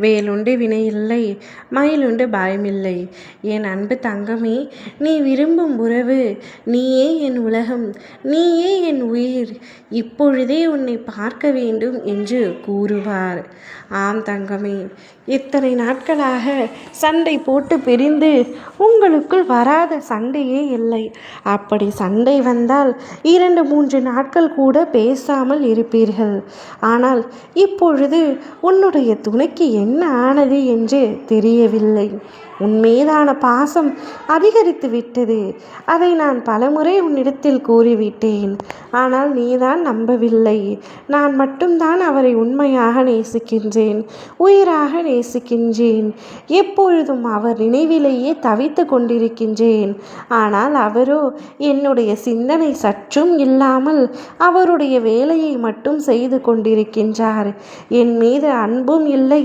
வேலுண்டு வினையில்லை மயிலுண்டு பயமில்லை. என் அன்பு தங்கமே நீ விரும்பும் உறவு நீயே என் உலகம் நீயே என் உயிர். இப்பொழுதே உன்னை பார்க்க வேண்டும் என்று கூறுவார். ஆம் தங்கமே இத்தனை நாட்களாக சண்டை போட்டு பிரிந்து உங்களுக்குள் வராத சண்டையே இல்லை. அப்படி சண்டை வந்தால் இரண்டு மூன்று நாட்கள் கூட பேசாமல் இருப்பீர்கள். ஆனால் இப்பொழுது உன்னுடைய துணைக்கு என்ன ஆனது என்று தெரியவில்லை. உன் மீதான பாசம் அதிகரித்து விட்டது. அதை நான் பலமுறை உன்னிடத்தில் கூறிவிட்டேன். ஆனால் நீதான் நம்பவில்லை. நான் மட்டும்தான் அவரை உண்மையாக நேசிக்கின்றேன். உயிராக நேசிக்கின்றேன். எப்பொழுதும் அவர் நினைவிலேயே தவித்து கொண்டிருக்கின்றேன். ஆனால் அவரோ என்னுடைய சிந்தனை சற்றும் இல்லாமல் அவருடைய வேலையை மட்டும் செய்து கொண்டிருக்கின்றார். என் மீது அன்பும் இல்லை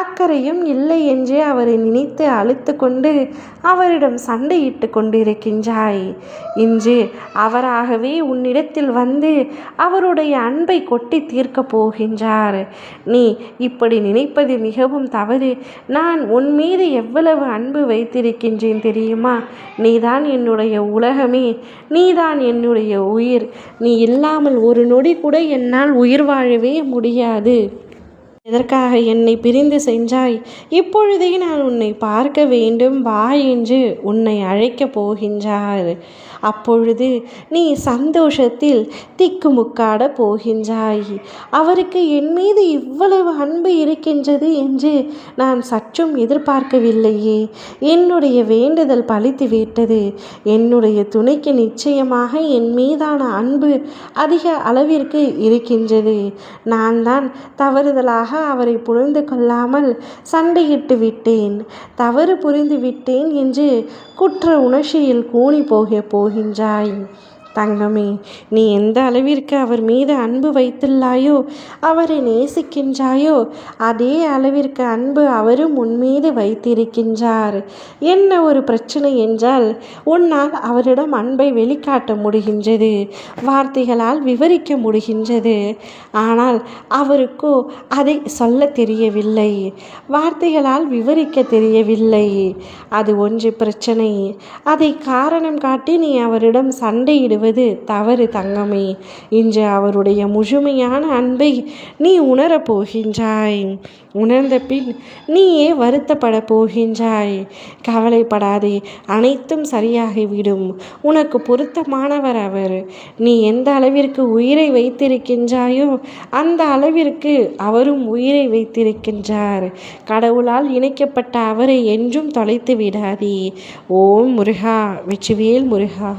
அக்கறையும் இல்லை என்றே அவரை நினைத்து அழு அழைத்து கொண்டு அவரிடம் சண்டையிட்டு கொண்டிருக்கின்றாய். இன்று அவராகவே உன்னிடத்தில் வந்து அவருடைய அன்பை கொட்டி தீர்க்கப் போகின்றார். நீ இப்படி நினைப்பது மிகவும் தவறு. நான் உன் மீது எவ்வளவு அன்பு வைத்திருக்கின்றேன் தெரியுமா? நீதான் என்னுடைய உலகமே. நீதான் என்னுடைய உயிர். நீ இல்லாமல் ஒரு நொடி கூட என்னால் உயிர் வாழவே முடியாது. எதற்காக என்னை பிரிந்து செஞ்சாய் இப்பொழுதே நான் உன்னை பார்க்க வேண்டும். வா என்று உன்னை அழைக்கப் போகின்றார். அப்பொழுது நீ சந்தோஷத்தில் திக்குமுக்காட போகின்றாய். அவருக்கு என் மீது இவ்வளவு அன்பு இருக்கின்றது என்று நான் சற்றும் எதிர்பார்க்கவில்லையே. என்னுடைய வேண்டுதல் பழித்து விட்டது. என்னுடைய துணைக்கு நிச்சயமாக என் மீதான அன்பு அதிக அளவிற்கு இருக்கின்றது. நான் தான் தவறுதலாக அவரை புரிந்து கொள்ளாமல் சண்டையிட்டு விட்டேன். தவறு புரிந்து விட்டேன் என்று குற்ற உணர்ச்சியில் கூணி போக போகின்றாய் தங்கமே நீ எந்த அளவிற்கு அவர் மீது அன்பு வைத்துள்ளாயோ அவரை நேசிக்கின்றாயோ அதே அளவிற்கு அன்பு அவரும் உன் மீது வைத்திருக்கின்றார். என்ன ஒரு பிரச்சனை என்றால் உன்னால் அவரிடம் அன்பை வெளிக்காட்ட முடிகின்றது வார்த்தைகளால் விவரிக்க முடிகின்றது. ஆனால் அவருக்கோ அதை சொல்ல தெரியவில்லை வார்த்தைகளால் விவரிக்க தெரியவில்லை. அது ஒன்று பிரச்சனை. அதை காரணம் காட்டி நீ அவரிடம் சண்டையிடு வருவது தவறு தங்கமே. இன்று அவருடைய முழுமையான அன்பை நீ உணரப் போகின்றாய். உணர்ந்த பின் நீயே வருத்தப்பட போகின்றாய். கவலைப்படாதே அனைத்தும் சரியாகிவிடும். உனக்கு பொருத்தமானவர் அவர். நீ எந்த அளவிற்கு உயிரை வைத்திருக்கின்றாயோ அந்த அளவிற்கு அவரும் உயிரை வைத்திருக்கின்றார். கடவுளால் இணைக்கப்பட்ட அவரை என்றும் தொலைத்து விடாதே ஓம் முருகா வெற்றிவேல் முருகா.